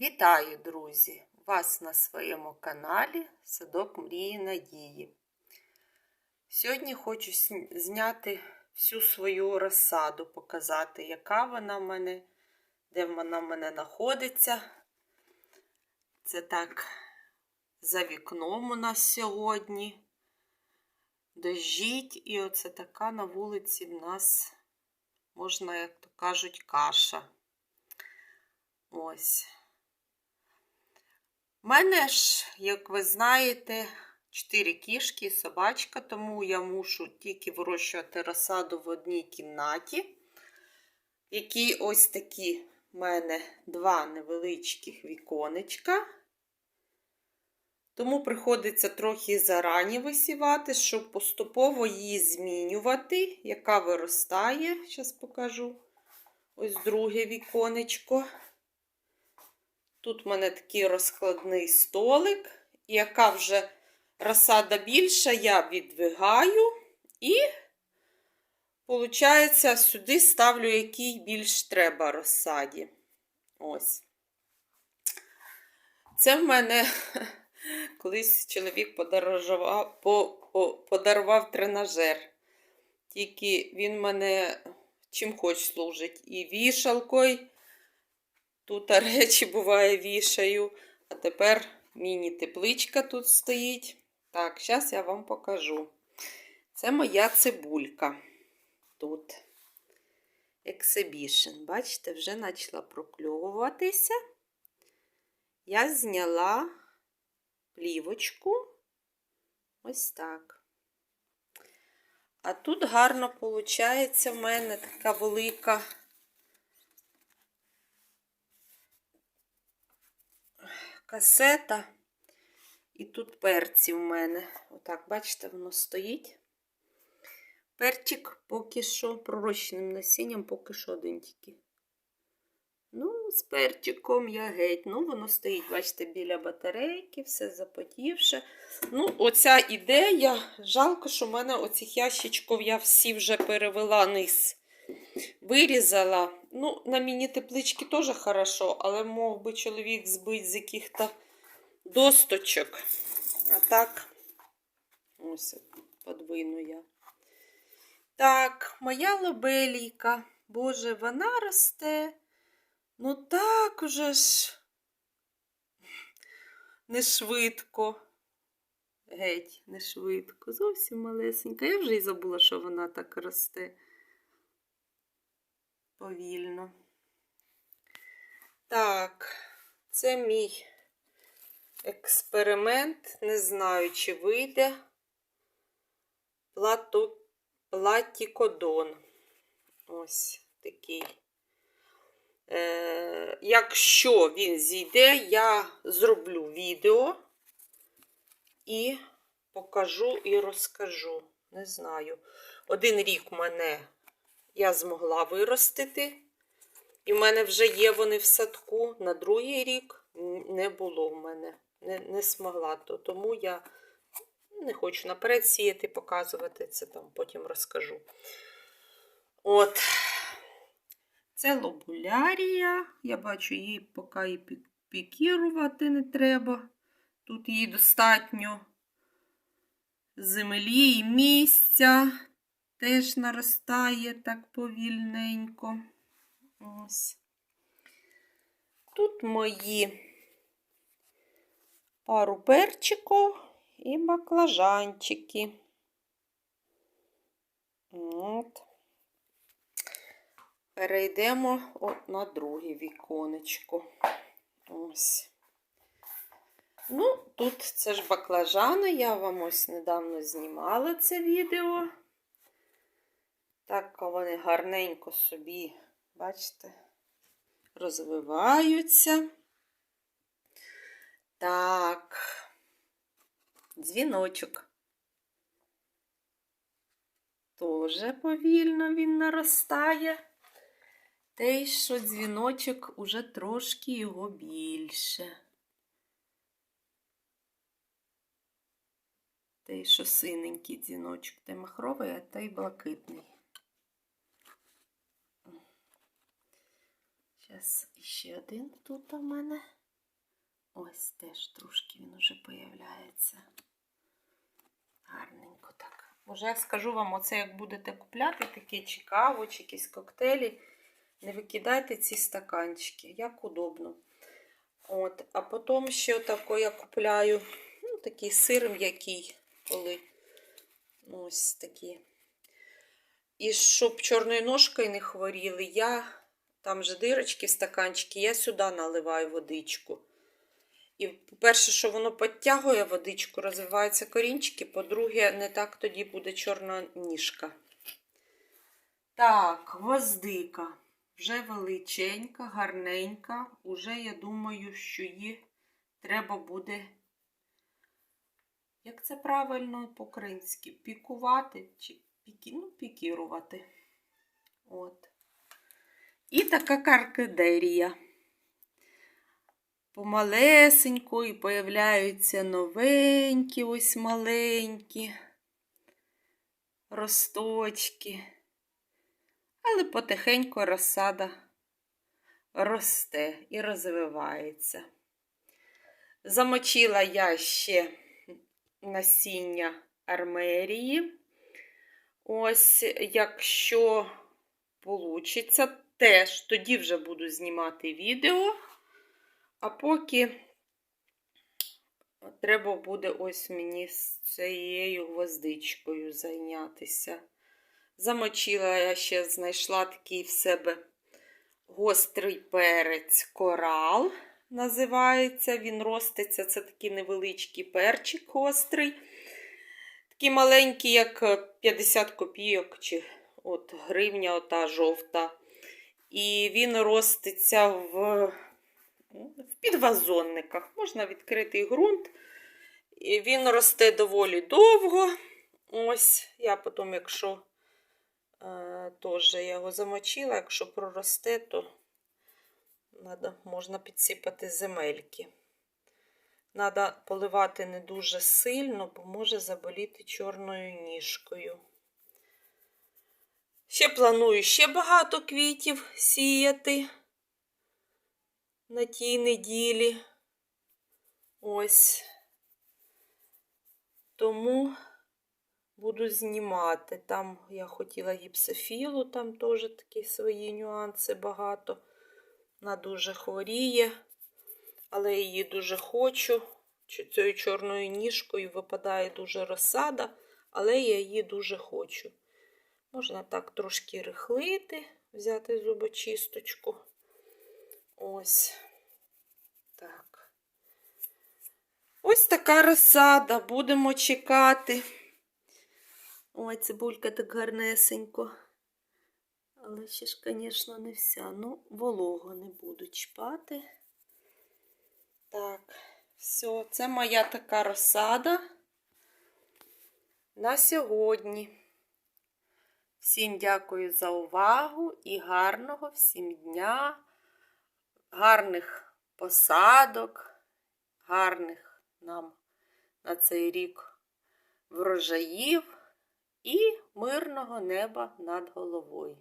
Вітаю, друзі! Вас на своєму каналі Садок Мрії Надії. Сьогодні хочу зняти всю свою розсаду, показати, яка вона в мене, де вона в мене знаходиться. Це так за вікном у нас сьогодні. Дожіть, і оце така на вулиці в нас, можна, як то кажуть, каша. Ось. У мене ж, як ви знаєте, чотири кішки і собачка, тому я мушу тільки вирощувати розсаду в одній кімнаті, в якій ось такі в мене два невеличких віконечка. Тому приходиться трохи зарані висівати, щоб поступово її змінювати, яка виростає. Зараз покажу. Ось друге віконечко. Тут в мене такий розкладний столик, яка вже розсада більша, я відвигаю і, виходить, сюди ставлю, який більш треба розсаді. Ось. Це в мене колись чоловік подарував, по, по, подарував тренажер. Тільки він мене чим хоч служить. І вішалкою. Тут речі буває вішаю. А тепер міні-тепличка тут стоїть. Так, зараз я вам покажу. Це моя цибулька. Тут. Exhibition. Бачите, вже почала прокльовуватися. Я зняла плівочку. Ось так. А тут гарно виходить в мене така велика. Касета. І тут перці в мене. Отак, бачите, воно стоїть. Перчик поки що пророщеним насінням, поки що один тільки. Ну, з перчиком я геть. Ну, воно стоїть, бачите, біля батарейки, все запотівше. Ну, оця ідея. Жалко, що в мене оцих ящичків я всі вже перевела низ. Вирізала. Ну, на міні-теплички теж хорошо, але мог би чоловік збити з яких-то досточок. А так, ось подвину я. Так, моя лобелійка. Боже, вона росте. Ну так уже ж не швидко. Геть, не швидко. Зовсім малесенька. Я вже й забула, що вона так росте повільно. Так, це мій експеримент. Не знаю, чи вийде Плату... платікодон. Ось такий. Е, Якщо він зійде, я зроблю відео і покажу і розкажу. Не знаю. Один рік мене я змогла виростити. І в мене вже є вони в садку. На другий рік не було в мене. Не не змогла. То, Тому я не хочу наперед сіяти, показувати це там, потім розкажу. От. Це лобулярія. Я бачу, її поки і пікірувати не треба. Тут їй достатньо землі і місця теж наростає так повільненько. Ось. Тут мої пару перчиків і баклажанчики. От. Перейдемо от на друге віконечко. Ось. Ну, тут це ж баклажани, я вам ось недавно знімала це відео. Так вони гарненько собі, бачите, розвиваються. Так, дзвіночок. Тоже повільно він наростає. Те, що дзвіночок уже трошки його більше. Те, що синенький дзвіночок, той махровий, а той блакитний. Зараз ще один тут у мене. Ось теж трошки він уже появляється. Гарненько так. Може, я скажу вам, оце як будете купляти таке чи каву, чи якісь коктейлі, не викидайте ці стаканчики, як удобно. От, а потім ще тако я купляю ну, такий сир м'який, коли ось такі. І щоб чорною ножкою не хворіли, я там же дирочки стаканчики, я сюди наливаю водичку. І по-перше, що воно підтягує водичку, розвиваються корінчики, по-друге, не так тоді буде чорна ніжка. Так, гвоздика. Вже величенька, гарненька. Уже я думаю, що її треба буде, як це правильно по-українськи, пікувати чи пікі, ну, пікірувати. От. І така каркидерія. Помалесенько і появляються новенькі, ось маленькі росточки. Але потихеньку розсада росте і розвивається. Замочила я ще насіння армерії. Ось, якщо вийде, теж тоді вже буду знімати відео. А поки треба буде ось мені з цією гвоздичкою зайнятися. Замочила я ще знайшла такий в себе гострий перець корал. Називається. Він роститься. Це такий невеличкий перчик гострий. Такий маленький, як 50 копійок, чи от гривня ота жовта. І він роститься в в підвазонниках. Можна відкритий ґрунт. І він росте доволі довго. Ось, я потім, якщо е, теж я його замочила, якщо проросте, то надо, можна підсипати земельки. Треба поливати не дуже сильно, бо може заболіти чорною ніжкою. Ще планую ще багато квітів сіяти на тій неділі. Ось. Тому буду знімати. Там я хотіла гіпсофілу, там теж такі свої нюанси багато. Вона дуже хворіє, але її дуже хочу. Цією чорною ніжкою випадає дуже розсада, але я її дуже хочу. Можна так трошки рихлити, взяти зубочисточку. Ось так. Ось така розсада. Будемо чекати. Ой, цибулька так гарнесенько. Але ще ж, звісно, не вся. Ну, волого не буду чіпати. Так, все, це моя така розсада на сьогодні. Всім дякую за увагу і гарного всім дня, гарних посадок, гарних нам на цей рік врожаїв і мирного неба над головою.